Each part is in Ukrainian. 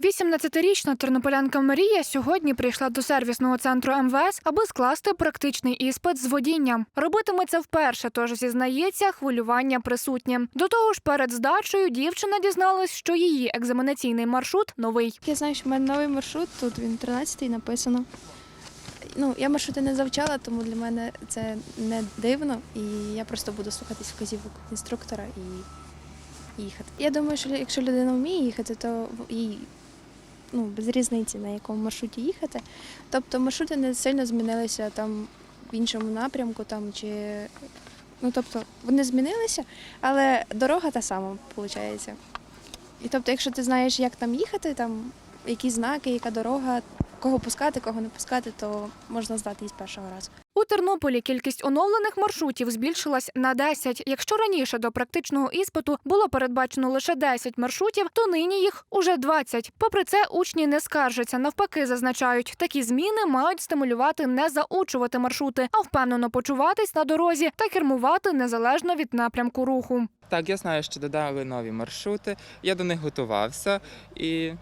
18-річна тернополянка Марія сьогодні прийшла до сервісного центру МВС, аби скласти практичний іспит з водінням. Робитиме це вперше, тож зізнається, хвилювання присутнє. До того ж, перед здачею дівчина дізналась, що її екзаменаційний маршрут новий. Я знаю, що в мене новий маршрут, тут він 13-й написано. Ну, я маршрути не завчала, тому для мене це не дивно, і я просто буду слухатись вказівок інструктора і їхати. Я думаю, що якщо людина вміє їхати, то їй ну, без різниці, на якому маршруті їхати. Тобто маршрути не сильно змінилися там в іншому напрямку, там чи ну тобто вони змінилися, але дорога та сама, виходить. І тобто, якщо ти знаєш, як там їхати, там які знаки, яка дорога, кого пускати, кого не пускати, то можна здати її з першого разу. Тернополі кількість оновлених маршрутів збільшилась на 10. Якщо раніше до практичного іспиту було передбачено лише 10 маршрутів, то нині їх уже 20. Попри це, учні не скаржаться. Навпаки, зазначають, такі зміни мають стимулювати не заучувати маршрути, а впевнено почуватись на дорозі та кермувати незалежно від напрямку руху. Так, я знаю, що додали нові маршрути. Я до них готувався, і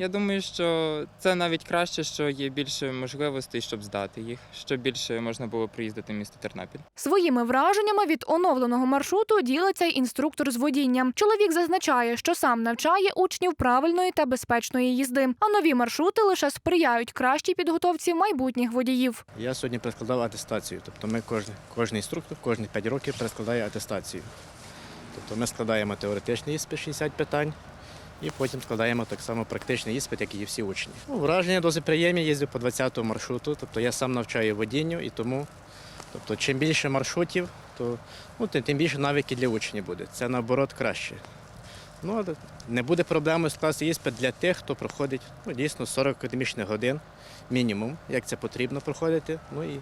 я думаю, що це навіть краще, що є більше можливостей, щоб здати їх, щоб більше можна було приїздити в місто Тернопіль. Своїми враженнями від оновленого маршруту ділиться й інструктор з водіння. Чоловік зазначає, що сам навчає учнів правильної та безпечної їзди, а нові маршрути лише сприяють кращій підготовці майбутніх водіїв. Я сьогодні перескладав атестацію. Тобто ми кожен, кожен інструктор кожні 5 років перескладає атестацію. Тобто ми складаємо теоретичний іспит 60 питань і потім складаємо так само практичний іспит, як і всі учні. Ну, враження досить приємні, їздив по 20-му маршруту, тобто я сам навчаю водінню і тому, тобто, чим більше маршрутів, то ну, тим більше навики для учнів буде. Це наоборот краще. Ну, але не буде проблеми скласти іспит для тих, хто проходить ну, дійсно 40 академічних годин мінімум, як це потрібно проходити. Ну і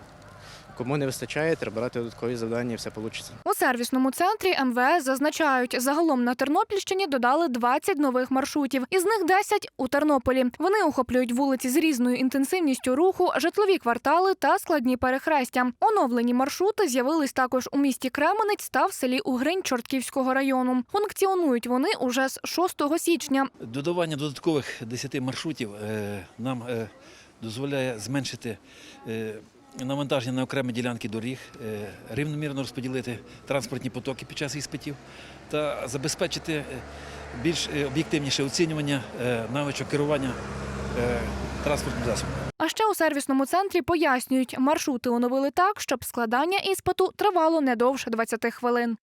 кому не вистачає, треба брати додаткові завдання, і все вийде. У сервісному центрі МВС зазначають, загалом на Тернопільщині додали 20 нових маршрутів. Із них 10 у Тернополі. Вони охоплюють вулиці з різною інтенсивністю руху, житлові квартали та складні перехрестя. Оновлені маршрути з'явились також у місті Кременець та в селі Угринь Чортківського району. Функціонують вони уже з 6 січня. Додавання додаткових 10 маршрутів е, нам е, дозволяє зменшити е, навантаження на окремі ділянки доріг, е, рівномірно розподілити транспортні потоки під час іспитів та забезпечити е, більш е, об'єктивніше оцінювання навичок керування транспортним засобом. А ще у сервісному центрі пояснюють, маршрути оновили так, щоб складання іспиту тривало не довше 20 хвилин.